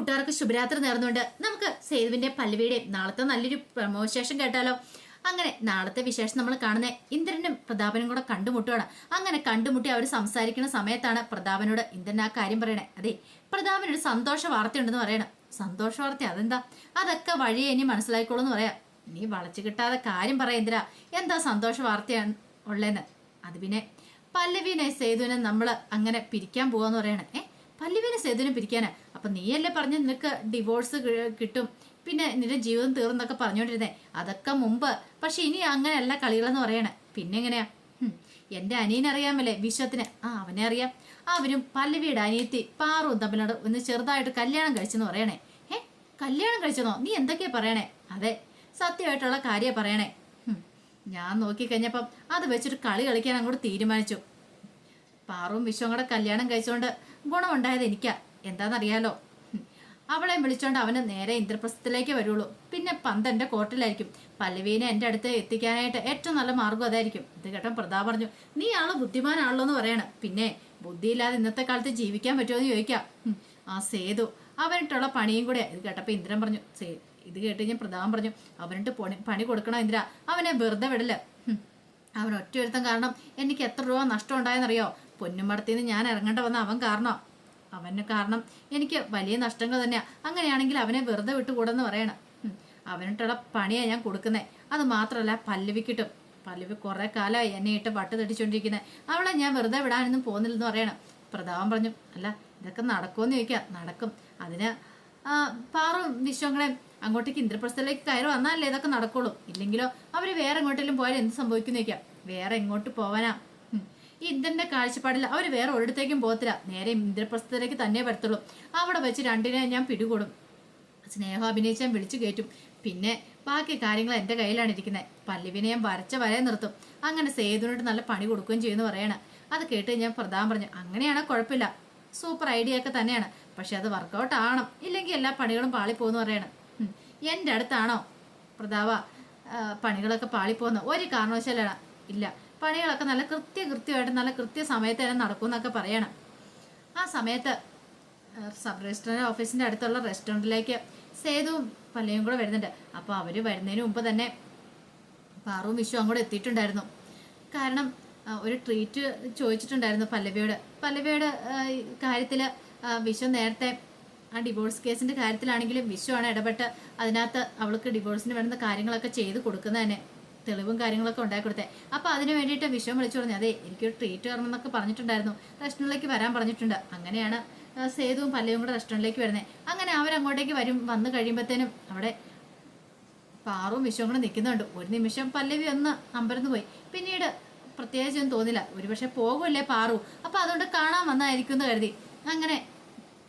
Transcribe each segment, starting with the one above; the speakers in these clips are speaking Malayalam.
കൂട്ടുകാർക്ക് ശുഭരാത്രി നേർന്നുകൊണ്ട് നമുക്ക് സേതുവിന്റെ പല്ലവിയുടെയും നാളത്തെ നല്ലൊരു പ്രമോശേഷം കേട്ടാലോ? അങ്ങനെ നാളത്തെ വിശേഷം നമ്മൾ കാണുന്ന ഇന്ദ്രനും പ്രതാപനും കൂടെ കണ്ടുമുട്ടുകയാണ് അങ്ങനെ കണ്ടുമുട്ടി അവർ സംസാരിക്കുന്ന സമയത്താണ് പ്രതാപനോട് ഇന്ദ്രൻ ആ കാര്യം പറയണേ. അതെ പ്രതാപനൊരു സന്തോഷ വാർത്തയുണ്ടെന്ന് പറയണം. സന്തോഷ വാർത്ത അതെന്താ? അതൊക്കെ വഴിയെ ഇനി മനസ്സിലായിക്കോളൂ എന്ന് പറയാം. നീ വളച്ചു കിട്ടാതെ കാര്യം പറ ഇന്ദ്ര. എന്താ സന്തോഷ വാർത്തയാണ് ഉള്ളതെന്ന് അത് പിന്നെ പല്ലവിനെ സേതുവിനെ നമ്മൾ അങ്ങനെ പിരിക്കാൻ പോവാന്ന് പറയണേ. ഏ പല്ലവിനെ സേതുവിനെ പിരിക്കാനാ? അപ്പൊ നീയല്ലേ പറഞ്ഞ് നിനക്ക് ഡിവോഴ്സ് കിട്ടും. പിന്നെ നിന്റെ ജീവിതം തീർന്നൊക്കെ പറഞ്ഞുകൊണ്ടിരുന്നേ അതൊക്കെ മുമ്പ്. പക്ഷെ ഇനി അങ്ങനെയല്ല കളികളെന്ന് പറയണേ. പിന്നെ എങ്ങനെയാ? എന്റെ അനിയനറിയാമല്ലേ വിശ്വത്തിന്? ആ അവനെ അറിയാം. അവരും പല്ലവിയുടെ അനിയത്തി പാറും തമ്മിലോട് ഒന്ന് ചെറുതായിട്ട് കല്യാണം കഴിച്ചെന്ന് പറയണേ. ഏ കല്യാണം കഴിച്ചെന്നോ? നീ എന്തൊക്കെയാ പറയണേ? അതെ സത്യമായിട്ടുള്ള കാര്യ പറയണേ. ഞാൻ നോക്കി നോക്കിക്കഴിഞ്ഞപ്പം അത് വെച്ചിട്ട് കളി കളിക്കാൻ അങ്ങോട്ട് തീരുമാനിച്ചു. പാറും വിശ്വം കൂടെ കല്യാണം കഴിച്ചുകൊണ്ട് ഗുണമുണ്ടായത് എനിക്കാ. എന്താണെന്നറിയാലോ. അവളെ വിളിച്ചോണ്ട് അവന് നേരെ ഇന്ദ്രപ്രസ്ഥത്തിലേക്ക് വരുള്ളൂ. പിന്നെ പന്ത് എന്റെ കോട്ടിലായിരിക്കും. പല്ലവീനെ എന്റെ അടുത്ത് എത്തിക്കാനായിട്ട് ഏറ്റവും നല്ല മാർഗം അതായിരിക്കും. ഇത് കേട്ടോ പ്രതാപ് പറഞ്ഞു നീ ആൾ ബുദ്ധിമാനാണല്ലോ എന്ന് പറയണം. പിന്നെ ബുദ്ധിയില്ലാതെ ഇന്നത്തെ കാലത്ത് ജീവിക്കാൻ പറ്റുമോ എന്ന് ചോദിക്കാം. ആ സേതു അവനിട്ടുള്ള പണിയും കൂടെ ഇത് കേട്ടപ്പോൾ ഇന്ദ്രൻ പറഞ്ഞു സേ ഇത് കേട്ട് ഞാൻ പ്രതാപം പറഞ്ഞു അവനിട്ട് പണി പണി കൊടുക്കണോ ഇന്ദ്ര. അവനെ വെറുതെ വിടൽ. അവൻ ഒറ്റ ഒരുത്തം കാരണം എനിക്ക് എത്ര രൂപ നഷ്ടം ഉണ്ടായെന്നറിയോ? പൊന്നുമടത്തിന്ന് ഞാൻ ഇറങ്ങേണ്ട വന്ന അവൻ കാരണം. അവന് കാരണം എനിക്ക് വലിയ നഷ്ടങ്ങൾ തന്നെയാ. അങ്ങനെയാണെങ്കിൽ അവനെ വെറുതെ വിട്ടുകൂടെന്ന് പറയണം. അവനിട്ടുള്ള പണിയാ ഞാൻ കൊടുക്കുന്നേ. അത് മാത്രമല്ല പല്ലവിക്കിട്ടും പല്ലവി കുറെ കാലമായി എന്നെ ഇട്ട് വട്ട് തെടിച്ചോണ്ടിരിക്കുന്നത് അവളെ ഞാൻ വെറുതെ വിടാനൊന്നും പോകുന്നില്ലെന്ന് പറയണം. പ്രതാപം പറഞ്ഞു അല്ല ഇതൊക്കെ നടക്കുമെന്ന് ചോദിക്കാം. നടക്കും. അതിന് പാറും വിശ്വങ്ങളെ അങ്ങോട്ടേക്ക് ഇന്ദ്രപ്രസ്ഥത്തിലേക്ക് കയറി വന്നാലേ ഇതൊക്കെ നടക്കുള്ളൂ. ഇല്ലെങ്കിലോ അവർ വേറെ എങ്ങോട്ടെങ്കിലും പോയാൽ എന്ത് സംഭവിക്കുന്നു ചോദിക്കാം. വേറെ എങ്ങോട്ട് പോവാനാ. ഈ ഇന്ദ്രന്റെ കാഴ്ചപ്പാടിൽ അവർ വേറെ ഒരിടത്തേക്കും പോകത്തില്ല. നേരെ ഇന്ദ്രപ്രസ്ഥത്തിലേക്ക് തന്നെ വരത്തുള്ളൂ. അവിടെ വെച്ച് രണ്ടിനെ ഞാൻ പിടികൂടും. സ്നേഹം അഭിനയിച്ചാൻ വിളിച്ചു കയറ്റും. പിന്നെ ബാക്കി കാര്യങ്ങൾ എന്റെ കയ്യിലാണ് ഇരിക്കുന്നത്. പല്ലുവിനെ ഞാൻ വരച്ച വരെ നിർത്തും. അങ്ങനെ സേതുവിനോട് നല്ല പണി കൊടുക്കുകയും ചെയ്യുമെന്ന് പറയണം. അത് കേട്ട് ഞാൻ പ്രധാനം പറഞ്ഞു അങ്ങനെയാണ്? കുഴപ്പമില്ല. സൂപ്പർ ഐഡിയ ഒക്കെ തന്നെയാണ്. പക്ഷെ അത് വർക്കൗട്ട് ആവണം. ഇല്ലെങ്കിൽ എല്ലാ പണികളും പാളിപ്പോന്ന് പറയണം. എന്റെ അടുത്താണോ? പ്രതാപ പണികളൊക്കെ പാളിപ്പോന്ന് ഒരു കാരണവശാലാണ് ഇല്ല. പണികളൊക്കെ നല്ല കൃത്യ കൃത്യമായിട്ട് നല്ല കൃത്യ സമയത്ത് തന്നെ നടക്കുമെന്നൊക്കെ പറയണം. ആ സമയത്ത് സബ് രജിസ്ട്രാർ ഓഫീസിന്റെ അടുത്തുള്ള റെസ്റ്റോറന്റിലേക്ക് സേതുവും പല്ലയും കൂടെ വരുന്നുണ്ട്. അപ്പോൾ അവർ വരുന്നതിന് മുമ്പ് തന്നെ പാറുവും വിഷു അങ്ങോട്ട് എത്തിയിട്ടുണ്ടായിരുന്നു. കാരണം ഒരു ട്രീറ്റ് ചോദിച്ചിട്ടുണ്ടായിരുന്നു പല്ലവിയോട്. പല്ലവിയോട് കാര്യത്തിൽ വിശ്വ നേരത്തെ ആ ഡിവോഴ്സ് കേസിന്റെ കാര്യത്തിലാണെങ്കിലും വിശ്വമാണ് ഇടപെട്ട് അതിനകത്ത് അവൾക്ക് ഡിവോഴ്സിന് വേണ്ടുന്ന കാര്യങ്ങളൊക്കെ ചെയ്ത് കൊടുക്കുന്നത് തന്നെ. തെളിവും കാര്യങ്ങളൊക്കെ ഉണ്ടാക്കി കൊടുത്തേ. അപ്പൊ അതിന് വേണ്ടിയിട്ട് വിശ്വം വിളിച്ചു പറഞ്ഞു അതെ എനിക്കൊരു ട്രീറ്റ് വരണം എന്നൊക്കെ പറഞ്ഞിട്ടുണ്ടായിരുന്നു. റെസ്റ്റോറന്റിലേക്ക് വരാൻ പറഞ്ഞിട്ടുണ്ട്. അങ്ങനെയാണ് സേതുവും പല്ലയും കൂടെ റെസ്റ്റോറന്റിലേക്ക് വരുന്നത് അങ്ങനെ അവരങ്ങോട്ടേക്ക് വരും. വന്നു കഴിയുമ്പോഴത്തേനും അവിടെ പാറും വിശ്വം കൂടെ നിൽക്കുന്നുണ്ട്. ഒരു നിമിഷം പല്ലവി ഒന്ന് അമ്പരന്ന് പോയി. പിന്നീട് പ്രത്യേകിച്ചൊന്നും തോന്നില്ല. ഒരുപക്ഷെ പോകുമല്ലേ പാറു? അപ്പൊ അതുകൊണ്ട് കാണാൻ വന്നായിരിക്കും എന്ന് കരുതി. അങ്ങനെ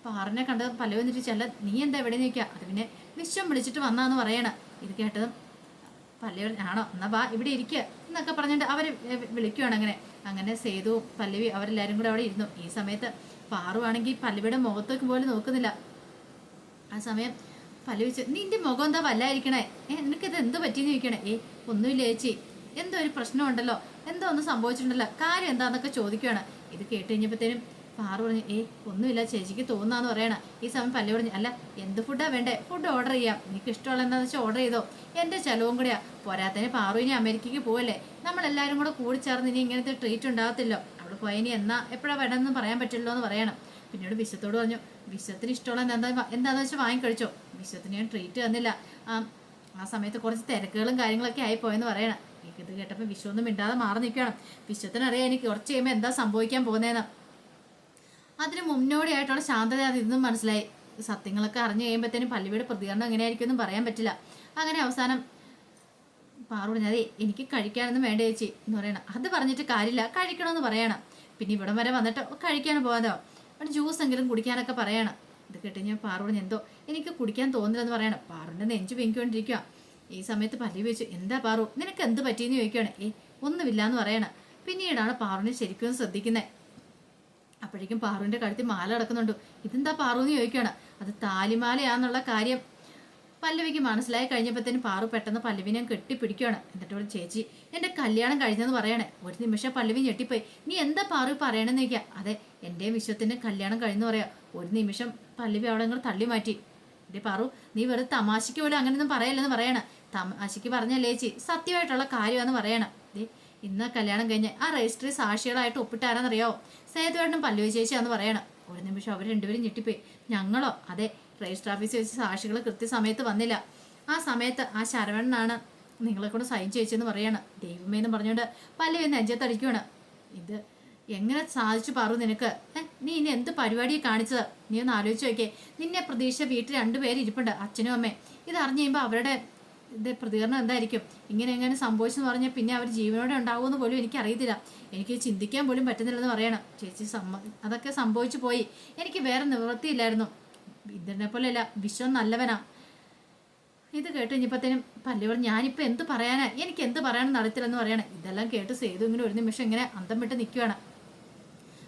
പാറിനെ കണ്ടത് പല്ലവി എന്നിട്ട് ചെല്ല നീ എന്താ എവിടെ നിൽക്കുക? അത് പിന്നെ വിശ്വം വിളിച്ചിട്ട് വന്നാന്ന് പറയണ. ഇത് കേട്ടതും പല്ലവി ആണോ? എന്നാ വാ ഇവിടെ ഇരിക്കുക എന്നൊക്കെ പറഞ്ഞിട്ട് അവർ വിളിക്കുവാണ് അങ്ങനെ. അങ്ങനെ സേതു പല്ലവി അവരെല്ലാരും കൂടെ അവിടെ ഇരുന്നു. ഈ സമയത്ത് പാറുവാണെങ്കിൽ പല്ലവിയുടെ മുഖത്തേക്ക് പോലും നോക്കുന്നില്ല. ആ സമയം പല്ലവി നിന്റെ മുഖം എന്താ വല്ലായിരിക്കണേ? ഏ നിനക്കിത് എന്ത് പറ്റിയെന്ന് ചോദിക്കണേ? ഏ ഒന്നുമില്ല ചേച്ചി. എന്തോ ഒരു പ്രശ്നമുണ്ടല്ലോ. എന്തോ ഒന്ന് സംഭവിച്ചിട്ടുണ്ടല്ലോ. കാര്യം എന്താന്നൊക്കെ ചോദിക്കുകയാണ് ഇത് കേട്ട് കഴിഞ്ഞപ്പോഴത്തേനും പാറു പറഞ്ഞു ഏ ഒന്നുമില്ല ചേച്ചിക്ക് തോന്നാന്ന് പറയണ. ഈ സമയം പല്ലു പറഞ്ഞു അല്ല എന്ത് ഫുഡാ വേണ്ടേ? ഫുഡ് ഓർഡർ ചെയ്യാം. നിനക്ക് ഇഷ്ടമുള്ള എന്താണെന്ന് വെച്ചാൽ ഓർഡർ ചെയ്തോ? എന്റെ ചെലവും കൂടിയാ. പോരാത്തതിന് പാറു ഇനി അമേരിക്കയ്ക്ക് പോവല്ലേ? നമ്മളെല്ലാരും കൂടെ കൂടി ചേർന്ന് ഇനി ഇങ്ങനത്തെ ട്രീറ്റ് ഉണ്ടാകത്തില്ലോ. അവിടെ പോയ ഇനി എന്നാ എപ്പോഴാ വേണമെന്ന് പറയാൻ പറ്റില്ലോ എന്ന് പറയണം. പിന്നീട് വിശ്വത്തോട് പറഞ്ഞു വിശ്വത്തിന് ഇഷ്ടമുള്ള എന്താ എന്താന്ന് വെച്ചാൽ വാങ്ങിക്കഴിച്ചോ വിശ്വത്തിന് ഞാൻ ട്രീറ്റ് തന്നില്ല. ആ സമയത്ത് കുറച്ച് തിരക്കുകളും കാര്യങ്ങളൊക്കെ ആയി പോയെന്ന് പറയണം. ഇത് കേട്ടപ്പോൾ വിശ്വമൊന്നും മിണ്ടാതെ മാറി നിൽക്കണം വിശ്വത്തിനറിയാം എനിക്ക് കുറച്ച് കഴിയുമ്പോൾ എന്താ സംഭവിക്കാൻ പോകുന്നതെന്ന് അതിന് മുന്നോടിയായിട്ടുള്ള ശാന്തത അത് ഇന്നും മനസ്സിലായി. സത്യങ്ങളൊക്കെ അറിഞ്ഞു കഴിയുമ്പോഴത്തേനും പല്ലിയുടെ പ്രതികരണം എങ്ങനെയായിരിക്കും എന്നും പറയാൻ പറ്റില്ല. അങ്ങനെ അവസാനം പാറു പറഞ്ഞാൽ എനിക്ക് കഴിക്കാനൊന്നും വേണ്ട ചേച്ചി എന്ന് പറയണം. അത് പറഞ്ഞിട്ട് കാര്യമില്ല കഴിക്കണമെന്ന് പറയണം. പിന്നെ ഇവിടം വരെ വന്നിട്ട് കഴിക്കാൻ പോകാതോ? അവിടെ ജ്യൂസ് എങ്കിലും കുടിക്കാനൊക്കെ പറയണം. ഇത് കേട്ട് ഞാൻ പാറു പറഞ്ഞു എന്തോ എനിക്ക് കുടിക്കാൻ തോന്നില്ലെന്ന് പറയണം. പാറുവിന്റെ നെഞ്ചു പെങ്കിക്കൊണ്ടിരിക്കുക ഈ സമയത്ത് പല്ലി വെച്ചു എന്താ പാറു നിനക്ക് എന്ത് പറ്റിയെന്ന് ചോദിക്കുകയാണ് ഏ ഒന്നുമില്ലാന്ന് പറയണം. പിന്നീടാണ് പാറുവിനെ ശരിക്കും ശ്രദ്ധിക്കുന്നത് അപ്പോഴേക്കും പാറുവിന്റെ കഴുത്തിൽ മാല കിടക്കുന്നുണ്ട്. ഇതെന്താ പാറു എന്ന് ചോദിക്കുകയാണ്. അത് താലിമാലയാന്നുള്ള കാര്യം പല്ലവിക്ക് മനസ്സിലായി കഴിഞ്ഞപ്പോഴത്തേനും പാറു പെട്ടെന്ന് പല്ലവിനെ കെട്ടിപ്പിടിക്കുകയാണ്. എന്നിട്ട് ഒരു ചേച്ചി എന്റെ കല്യാണം കഴിഞ്ഞെന്ന് പറയണേ. ഒരു നിമിഷം പല്ലവി ഞെട്ടിപ്പോയി. നീ എന്താ പാറു പറയണെന്ന് ചോദിക്കാം അതെ എന്റെയും വിശ്വത്തിന്റെ കല്യാണം കഴിഞ്ഞെന്ന് പറയാ. ഒരു നിമിഷം പല്ലവി അവിടെ നിങ്ങൾ തള്ളി മാറ്റി. എന്റെ പാറു നീ വെറുതെ തമാശയ്ക്ക് പോലും അങ്ങനെയൊന്നും പറയല്ലെന്ന് പറയണ. തമാശയ്ക്ക് പറഞ്ഞല്ലേ ചേച്ചി? സത്യമായിട്ടുള്ള കാര്യമാണെന്ന് പറയണം. ഇന്ന് കല്യാണം കഴിഞ്ഞ് ആ രജിസ്ട്രി സാക്ഷികളായിട്ട് ഒപ്പിട്ടാരാന്നറിയാവോ സേതുവേട്ടനും പല്ലവി ചേച്ചിയാന്ന് പറയണം. ഒരു നിമിഷം അവർ രണ്ടുപേരും ഞെട്ടിപ്പോയി. ഞങ്ങളോ? അതെ രജിസ്റ്റർ ഓഫീസിൽ വെച്ച് സാക്ഷികൾ കൃത്യസമയത്ത് വന്നില്ല. ആ സമയത്ത് ആ ശരവണനാണ് നിങ്ങളെ കൊണ്ട് സൈൻ ചെയ്യിച്ചെന്ന് പറയാണ്. ദൈവമേ എന്ന് പറഞ്ഞുകൊണ്ട് പല്ലവി നെഞ്ചത്തടിക്കുകയാണ് ഇത് എങ്ങനെ സാധിച്ചു പറു നിനക്ക്? നീ ഇനി എന്ത് പരിപാടിയെ കാണിച്ചത്? നീ ഒന്ന് ആലോചിച്ച് നോക്കിയേ. നിന്നെ പ്രതീക്ഷ വീട്ടിൽ രണ്ടുപേര് ഇരിപ്പുണ്ട് അച്ഛനും അമ്മയും. ഇത് അറിഞ്ഞു കഴിയുമ്പോൾ അവരുടെ ഇത് പ്രതികരണം എന്തായിരിക്കും? ഇങ്ങനെ എങ്ങനെ സംഭവിച്ചെന്ന് പറഞ്ഞാൽ പിന്നെ അവർ ജീവനോടെ ഉണ്ടാവുമെന്ന് പോലും എനിക്ക് അറിയത്തില്ല എനിക്ക് ചിന്തിക്കാൻ പോലും പറ്റുന്നില്ലെന്ന് പറയണം. ചേച്ചി സമ്മ അതൊക്കെ സംഭവിച്ചു പോയി. എനിക്ക് വേറെ നിവൃത്തിയില്ലായിരുന്നു. ഇതിനെ പോലെയല്ല വിശ്വം നല്ലവനാ. ഇത് കേട്ട് കഴിഞ്ഞപ്പോഴത്തേനും പല്ലുകൾ ഞാനിപ്പോൾ എന്ത് പറയാനാ? എനിക്ക് എന്ത് പറയാനും നടത്തില്ലെന്ന് പറയണം. ഇതെല്ലാം കേട്ട് സേതു ഇങ്ങനെ ഒരു നിമിഷം ഇങ്ങനെ അന്തം വിട്ട് നിൽക്കുകയാണ്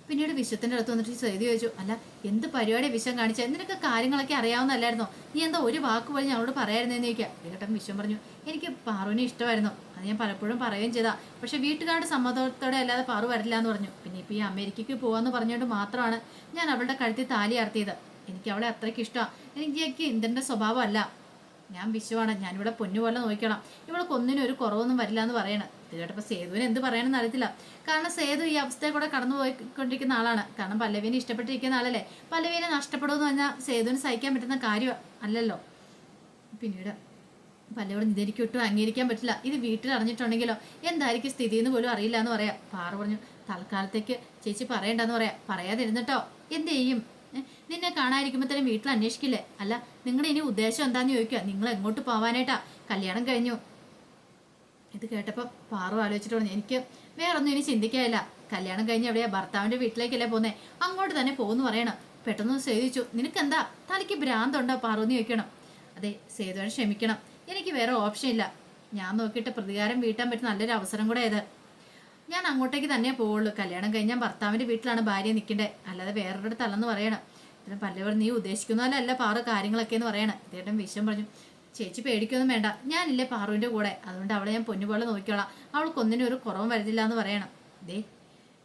പിന്നീട് വിശ്വത്തിന്റെ അടുത്ത് വന്നിട്ട് ചെയ്തു ചോദിച്ചു അല്ല എന്ത് പരിപാടി വിശ്വം കാണിച്ചാൽ നിനക്ക് കാര്യങ്ങളൊക്കെ അറിയാവുന്നല്ലായിരുന്നോ? നീ എന്താ ഒരു വാക്ക് പോലും ഞങ്ങളോട് പറയായിരുന്നെന്ന് ചോദിക്കുക ഏട്ടൻ വിശ്വം പറഞ്ഞു എനിക്ക് പാറുവിനെ ഇഷ്ടമായിരുന്നു. അത് ഞാൻ പലപ്പോഴും പറയുകയും ചെയ്താ. പക്ഷേ വീട്ടുകാരുടെ സമ്മതത്തോടെ അല്ലാതെ പാറു വരില്ല എന്ന് പറഞ്ഞു. പിന്നെ ഇപ്പോൾ ഈ അമേരിക്കയ്ക്ക് പോകാമെന്ന് പറഞ്ഞുകൊണ്ട് മാത്രമാണ് ഞാൻ അവളുടെ കഴുത്തിൽ താലി അർത്തിയത് എനിക്ക് അവളെ അത്രയ്ക്ക് ഇഷ്ടമാണ് എനിക്ക് ഇന്ത്യന്റെ സ്വഭാവമല്ല ഞാൻ വിശ്വമാണ് ഞാനിവിടെ പൊന്നു പോലെ നോക്കണം. ഇവൾക്ക് ഒന്നിനും ഒരു കുറവൊന്നും വരില്ല എന്ന് പറയണം. ഇത് കേട്ടപ്പോൾ സേതുവിന് എന്ത് പറയണമെന്ന് അറിയത്തില്ല. കാരണം സേതു ഈ അവസ്ഥയെ കൂടെ കടന്നു പോയിക്കൊണ്ടിരിക്കുന്ന ആളാണ്. കാരണം പല്ലവീനെ ഇഷ്ടപ്പെട്ടിരിക്കുന്ന ആളല്ലേ? പല്ലവീനെ നഷ്ടപ്പെടുമെന്ന് പറഞ്ഞാൽ സേതുവിന് സഹിക്കാൻ പറ്റുന്ന കാര്യം അല്ലല്ലോ. പിന്നീട് പല്ലവിടെ ഇതെനിക്ക് ഒട്ടും അംഗീകരിക്കാൻ പറ്റില്ല. ഇത് വീട്ടിൽ അറിഞ്ഞിട്ടുണ്ടെങ്കിലോ? എന്തായിരിക്കും സ്ഥിതി എന്ന് പോലും അറിയില്ല എന്ന് പറയാം. പാറ പറഞ്ഞു തൽക്കാലത്തേക്ക് ചേച്ചി പറയണ്ടെന്ന് പറയാം. പറയാതിരുന്നിട്ടോ? എന്ത് ചെയ്യും? നിന്നെ കാണാതിരിക്കുമ്പോൾ തന്നെ വീട്ടിൽ അന്വേഷിക്കില്ലേ? അല്ല നിങ്ങളുടെ ഇനി ഉദ്ദേശം എന്താന്ന് ചോദിക്കുക നിങ്ങൾ എങ്ങോട്ട് പോവാനായിട്ടാ? കല്യാണം കഴിഞ്ഞു. ഇത് കേട്ടപ്പോൾ പാറു ആലോചിച്ചിട്ട് പറഞ്ഞു എനിക്ക് വേറൊന്നും ഇനി ചിന്തിക്കാനില്ല. കല്യാണം കഴിഞ്ഞ് എവിടെയാ? ഭർത്താവിന്റെ വീട്ടിലേക്കല്ലേ പോന്നേ. അങ്ങോട്ട് തന്നെ പോകുന്നു പറയണം. പെട്ടെന്ന് സേവിച്ചു നിനക്കെന്താ? തലയ്ക്ക് ഭ്രാന്തുണ്ടോ പാറു? എന്ന് ചോദിക്കണം. അതെ സേതുവാൻ ക്ഷമിക്കണം. എനിക്ക് വേറെ ഓപ്ഷൻ ഇല്ല. ഞാൻ നോക്കിയിട്ട് പ്രതികാരം വീട്ടാൻ പറ്റുന്ന നല്ലൊരു അവസരം കൂടെ ഇത്. ഞാൻ അങ്ങോട്ടേക്ക് തന്നെ പോവുള്ളൂ. കല്യാണം കഴിഞ്ഞാൽ ഭർത്താവിന്റെ വീട്ടിലാണ് ഭാര്യ നിൽക്കേണ്ടത് അല്ലാതെ വേറൊരിടത്തല്ലെന്ന് പറയണം. ഇതിന് പല്ലവർ നീ ഉദ്ദേശിക്കുന്ന പോലെ അല്ല പാറു കാര്യങ്ങളൊക്കെ എന്ന് പറയണം. ഇദ്ദേഹം വിഷം പറഞ്ഞു. ചേച്ചി പേടിക്കൊന്നും വേണ്ട. ഞാനില്ലേ പാറുവിന്റെ കൂടെ. അതുകൊണ്ട് അവളെ ഞാൻ പൊന്നുപോലെ നോക്കിക്കോളാം. അവൾക്കൊന്നിനും ഒരു കുറവും വരുന്നില്ല എന്ന് പറയണം. ദേ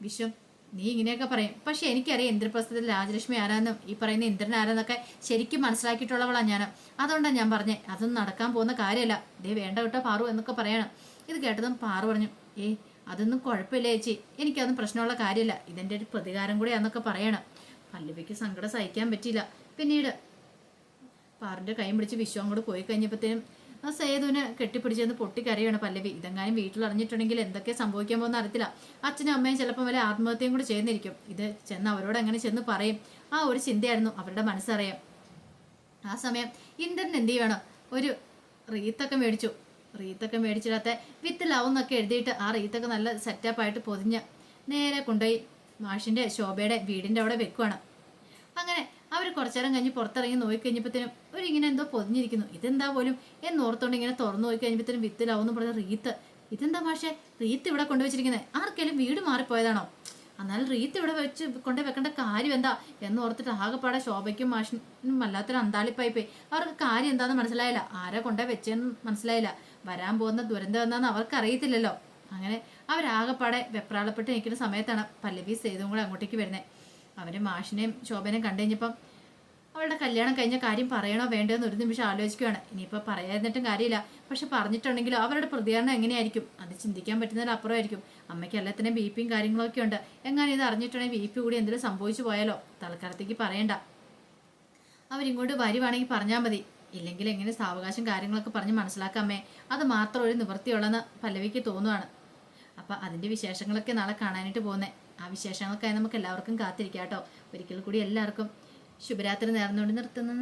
വിഷം നീ ഇങ്ങനെയൊക്കെ പറയും. പക്ഷെ എനിക്കറിയാം ഇന്ദ്രപ്രസ്ഥത്തിൽ രാജലക്ഷ്മി ആരാന്നും. ഈ പറയുന്ന ഇന്ദ്രൻ ആരാന്നൊക്കെ ശരിക്കും മനസ്സിലാക്കിയിട്ടുള്ളവളാണ് ഞാൻ അതുകൊണ്ടാണ് ഞാൻ പറഞ്ഞേ അതൊന്നും നടക്കാൻ പോകുന്ന കാര്യമല്ല. ദേ വേണ്ട കേട്ടോ പാറു എന്നൊക്കെ പറയണം. ഇത് കേട്ടതും പാറു പറഞ്ഞു ഏ അതൊന്നും കുഴപ്പമില്ല ചേച്ചി. എനിക്കതൊന്നും പ്രശ്നമുള്ള കാര്യമില്ല. ഇതെന്റെ ഒരു പ്രതികാരം കൂടിയാന്നൊക്കെ പറയണം. പല്ലവിക്ക് സങ്കടം സഹിക്കാൻ പറ്റിയില്ല. പിന്നീട് പാറിന്റെ കൈ പിടിച്ച് വിശ്വം കൂടെ പോയി കഴിഞ്ഞപ്പോഴത്തേനും ആ സേതുവിനെ കെട്ടിപ്പിടിച്ചെന്ന് പൊട്ടിക്കരയാണ് പല്ലവി. ഇതെങ്ങാനും വീട്ടിൽ അറിഞ്ഞിട്ടുണ്ടെങ്കിൽ എന്തൊക്കെ സംഭവിക്കാൻ പോകുന്ന അറിയത്തില്ല. അച്ഛനും അമ്മയും ചിലപ്പം വല്ല ആത്മഹത്യയും കൂടെ ചെയ്യുന്നിരിക്കും. ഇത് ചെന്ന് അവരോട് എങ്ങനെ ചെന്ന് പറയും? ആ ഒരു ചിന്തയായിരുന്നു അവരുടെ മനസ്സറിയാം ആ സമയം ഇന്ദ്രൻ എന്ത് ചെയ്യണം? ഒരു റീത്തൊക്കെ മേടിച്ചു. റീത്തൊക്കെ മേടിച്ചിടാത്ത വിത്ത് ലവ് എന്നൊക്കെ എഴുതിയിട്ട് ആ റീത്തൊക്കെ നല്ല സെറ്റപ്പായിട്ട് പൊതിഞ്ഞ് നേരെ കൊണ്ടുപോയി മാഷിന്റെ ശോഭയുടെ വീടിന്റെ അവിടെ വെക്കുവാണ്. അങ്ങനെ അവർ കുറച്ചേരം കഴിഞ്ഞ് പുറത്തിറങ്ങി നോക്കി കഴിഞ്ഞപ്പോഴത്തേനും ഒരു ഇങ്ങനെ എന്തോ പൊതിഞ്ഞിരിക്കുന്നു. ഇതെന്താ പോലും എന്നോർത്തോണ്ട് ഇങ്ങനെ തുറന്നു നോക്കി കഴിഞ്ഞപ്പോഴത്തേനും വിത്ത് ലവ് എന്ന് പറഞ്ഞ റീത്ത്. ഇതെന്താ പക്ഷേ റീത്ത് ഇവിടെ കൊണ്ടുവച്ചിരിക്കുന്നത് ആർക്കെങ്കിലും വീട് മാറിപ്പോയതാണോ? എന്നാൽ റീത്ത് ഇവിടെ വെച്ച് കൊണ്ടു വെക്കേണ്ട കാര്യം എന്താ? എന്ന് ഓർത്തിട്ട് ആകെപ്പാടെ ശോഭയ്ക്കും മാഷിനും വല്ലാത്തൊരു അന്താളിപ്പായി പോയി അവർക്ക് കാര്യം എന്താണെന്ന് മനസ്സിലായില്ല. ആരാ കൊണ്ടേ വെച്ചെന്ന് മനസ്സിലായില്ല. വരാൻ പോകുന്ന ദുരന്തം എന്താണെന്ന് അവർക്ക് അറിയത്തില്ലല്ലോ അങ്ങനെ അവരാകെപ്പാടെ വെപ്രാളപ്പെട്ട് നിൽക്കുന്ന സമയത്താണ് പല്ലവി സേതും കൂടെ അങ്ങോട്ടേക്ക് വരുന്നത് അവരെ മാഷിനെയും ശോഭനെയും കണ്ടു കഴിഞ്ഞപ്പം അവളുടെ കല്യാണം കഴിഞ്ഞ കാര്യം പറയണോ വേണ്ടോ എന്ന് ഒരു നിമിഷം ആലോചിക്കുകയാണ് ഇനിയിപ്പോൾ പറയാതിട്ടും കാര്യമില്ല. പക്ഷെ പറഞ്ഞിട്ടുണ്ടെങ്കിലും അവരുടെ പ്രതികരണം എങ്ങനെയായിരിക്കും? അത് ചിന്തിക്കാൻ പറ്റുന്നതിൽ അപ്പുറമായിരിക്കും. അമ്മയ്ക്ക് എല്ലാത്തിനും ബി പിയും കാര്യങ്ങളൊക്കെ ഉണ്ട്. എങ്ങനെ ഇത് അറിഞ്ഞിട്ടുണ്ടെങ്കിൽ ബി പി കൂടി എന്തെങ്കിലും സംഭവിച്ചു പോയാലോ? തൽക്കാലത്തേക്ക് പറയണ്ട. അവരിങ്ങോട്ട് വരുവാണെങ്കിൽ പറഞ്ഞാൽ മതി. ഇല്ലെങ്കിൽ എങ്ങനെ സാവകാശം കാര്യങ്ങളൊക്കെ പറഞ്ഞ് മനസ്സിലാക്കാമേ അത് മാത്രം ഒരു നിവൃത്തിയുള്ളെന്ന് പല്ലവിക്ക് തോന്നുവാണ്. അപ്പം അതിന്റെ വിശേഷങ്ങളൊക്കെ നാളെ കാണാനായിട്ട് പോകുന്നത് ആ വിശേഷങ്ങൾക്കായി നമുക്ക് എല്ലാവർക്കും കാത്തിരിക്കാം കേട്ടോ ഒരിക്കൽ കൂടി എല്ലാവർക്കും ശുഭരാത്രി നേർന്നുകൊണ്ട് നിർത്തുന്ന.